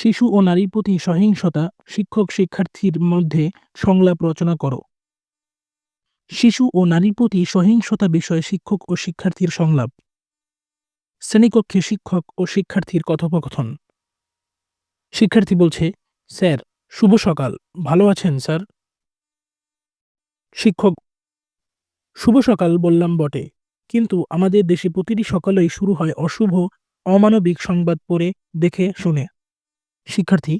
শিশু ও নারীর প্রতি সহিংসতা, শিক্ষক শিক্ষার্থীর মধ্যে সংলাপ রচনা করো। শিশু ও নারীর প্রতি সহিংসতা বিষয়ে শিক্ষক ও শিক্ষার্থীর সংলাপ। শ্রেণীকক্ষে শিক্ষক ও শিক্ষার্থীর কথোপকথন। শিক্ষার্থী বলছে, স্যার, শুভ সকাল। ভালো আছেন, স্যার? শিক্ষক, শুভ সকাল বললাম বটে। কিন্তু আমাদের দেশে প্রতিটি সকালেই শুরু হয় অশুভ, অমানবিক সংবাদ পড়ে, দেখে, শুনে। শিক্ষার্থী?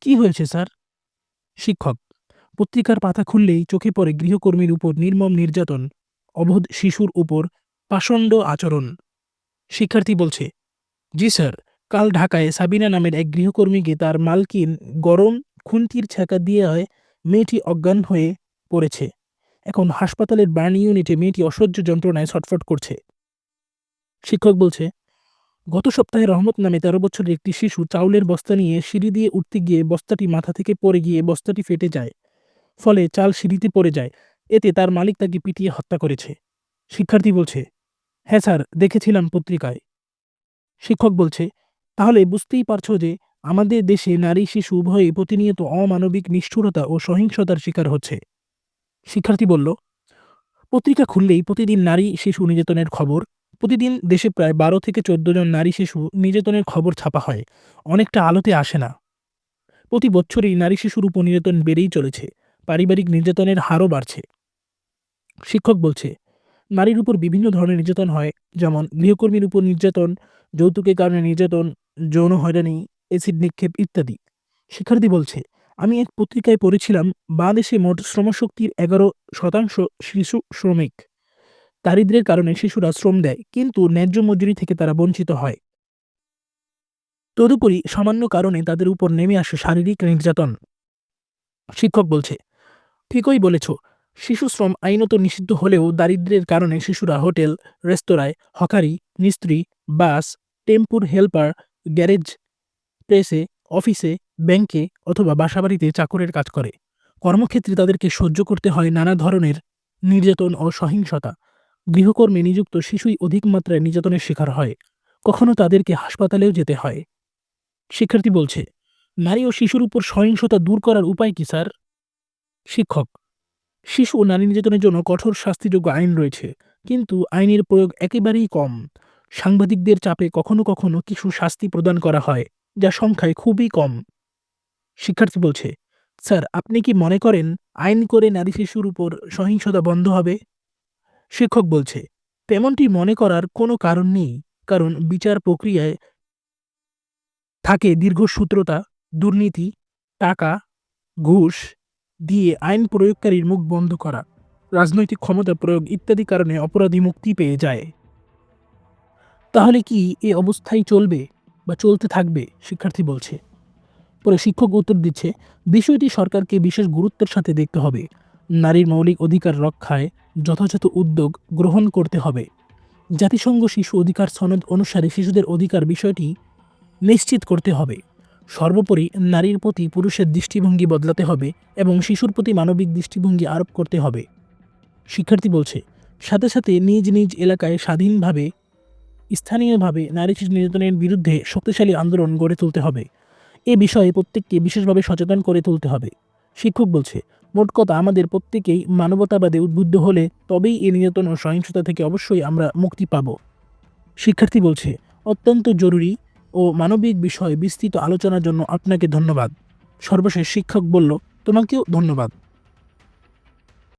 কি হয়েছে, স্যার? শিক্ষক, পত্রিকার পাতা খুললেই চোখে পড়ে গৃহকর্মীর উপর নির্মম নির্যাতন, অবোধ শিশুর উপর পাষণ্ড আচরণ। শিক্ষার্থী বলছে, জি, স্যার, কাল ঢাকায় সাবিনা নামের এক গৃহকর্মীকে তার মালকিন গরম খুন্তির ছ্যাঁকা দিয়ে হয় মেয়েটি অজ্ঞান হয়ে পড়েছে। এখন হাসপাতালের বার্ন ইউনিটে মেয়েটি অসহ্য যন্ত্রণায় ছটফট করছে। শিক্ষক বলছে গত সপ্তাহে রহমত নামে তেরো বছরের একটি শিশু চাউলের বস্তা নিয়ে সিঁড়ি দিয়ে উঠতে গিয়ে বস্তাটি মাথা থেকে পড়ে গিয়ে বস্তাটি ফেটে যায়। ফলে চাল সিঁড়িতে পড়ে যায়। এতে তার মালিক তাকে পিটিয়ে হত্যা করেছে। শিক্ষার্থী বলছে হ্যাঁ স্যার, দেখেছিলাম পত্রিকায়। শিক্ষক বলছে, তাহলে বুঝতেই পারছ যে আমাদের দেশে নারী শিশু উভয়ে প্রতিনিয়ত অমানবিক নিষ্ঠুরতা ও সহিংসতার শিকার হচ্ছে। শিক্ষার্থী বলল, পত্রিকা খুললেই প্রতিদিন নারী শিশু নির্যাতনের খবর প্রতিদিন দেশে প্রায় বারো থেকে চোদ্দ জন নারী শিশু নির্যাতনের খবর ছাপা হয়। অনেকটা আলোতে আসে না। প্রতি বছরই নারী শিশুর উপর নির্যাতন বেড়েই চলেছে। পারিবারিক নির্যাতনের হারও বাড়ছে। শিক্ষক বলছে, নারীর উপর বিভিন্ন ধরনের নির্যাতন হয়, যেমন গৃহকর্মীর উপর নির্যাতন, যৌতুকের কারণে নির্যাতন, যৌন হয়রানি, এসিড নিক্ষেপ ইত্যাদি। শিক্ষার্থী বলছে, আমি এক পত্রিকায় পড়েছিলাম, বাংলাদেশে মোট শ্রমশক্তির এগারো শতাংশ শিশু শ্রমিক। দারিদ্র্যের কারণে শিশুরা শ্রম দেয়, কিন্তু ন্যায্য মজুরি থেকে তারা বঞ্চিত হয়। তদুপরি সামান্য কারণে তাদের উপর নেমে আসে শারীরিক নির্যাতন। শিক্ষক বলছে, ঠিকই বলেছ, শিশু শ্রম আইনত নিষিদ্ধ হলেও দারিদ্র্যের কারণে শিশুরা হোটেল রেস্তোরাঁয় হকারি, মিস্ত্রি, বাস, টেম্পুর হেল্পার, গ্যারেজ, প্রেসে, অফিসে, ব্যাংকে অথবা বাসাবাড়িতে চাকরের কাজ করে। কর্মক্ষেত্রে তাদেরকে সহ্য করতে হয় নানা ধরনের নির্যাতন ও সহিংসতা। গৃহকর্মে নিযুক্ত শিশুই অধিক মাত্রায় নির্যাতনের শিকার হয়। কখনো তাদেরকে হাসপাতালেও যেতে হয়। শিক্ষার্থী বলছে, নারী ও শিশুর উপর সহিংসতা দূর করার উপায় কি, স্যার? শিক্ষক, শিশু ও নারী নির্যাতনের জন্য কঠোর শাস্তিযোগ্য আইন রয়েছে, কিন্তু আইনের প্রয়োগ একেবারেই কম। সাংবাদিকদের চাপে কখনো কখনো কিছু শাস্তি প্রদান করা হয়, যা সংখ্যায় খুবই কম। শিক্ষার্থী বলছে, স্যার, আপনি কি মনে করেন আইন করে নারী শিশুর উপর সহিংসতা বন্ধ হবে? শিক্ষক বলছে, তেমনটি মনে করার কোনো কারণ নেই, কারণ বিচার প্রক্রিয়ায় থাকে দীর্ঘসূত্রতা দুর্নীতি, টাকা, ঘুষ দিয়ে আইন প্রয়োগকারীর মুখ বন্ধ করা, রাজনৈতিক ক্ষমতা প্রয়োগ ইত্যাদি কারণে অপরাধী মুক্তি পেয়ে যায়। তাহলে কি এ অবস্থায় চলবে বা চলতে থাকবে? শিক্ষার্থী বলছে। পরে শিক্ষক উত্তর দিচ্ছে, বিষয়টি সরকারকে বিশেষ গুরুত্বের সাথে দেখতে হবে। নারীর মৌলিক অধিকার রক্ষায় যথাযথ উদ্যোগ গ্রহণ করতে হবে। জাতিসংঘ শিশু অধিকার সনদ অনুসারে শিশুদের অধিকার বিষয়টি নিশ্চিত করতে হবে। সর্বোপরি নারীর প্রতি পুরুষের দৃষ্টিভঙ্গি বদলাতে হবে এবং শিশুর প্রতি মানবিক দৃষ্টিভঙ্গি আরোপ করতে হবে। শিক্ষার্থী বলছে, সাথে সাথে নিজ নিজ এলাকায় স্বাধীনভাবে, স্থানীয়ভাবে নারী শিশু নির্যাতনের বিরুদ্ধে শক্তিশালী আন্দোলন গড়ে তুলতে হবে। এ বিষয়ে প্রত্যেককে বিশেষভাবে সচেতন করে তুলতে হবে। শিক্ষক বলছে মোট কথা আমাদের প্রত্যেকেই মানবতাবাদে উদ্বুদ্ধ হলে তবেই এ নির্যাতন ও সহিংসতা থেকে অবশ্যই আমরা মুক্তি পাব। শিক্ষার্থী বলছে, অত্যন্ত জরুরি ও মানবিক বিষয়ে বিস্তৃত আলোচনার জন্য আপনাকে ধন্যবাদ। সর্বশেষ শিক্ষক বলল, তোমাকেও ধন্যবাদ।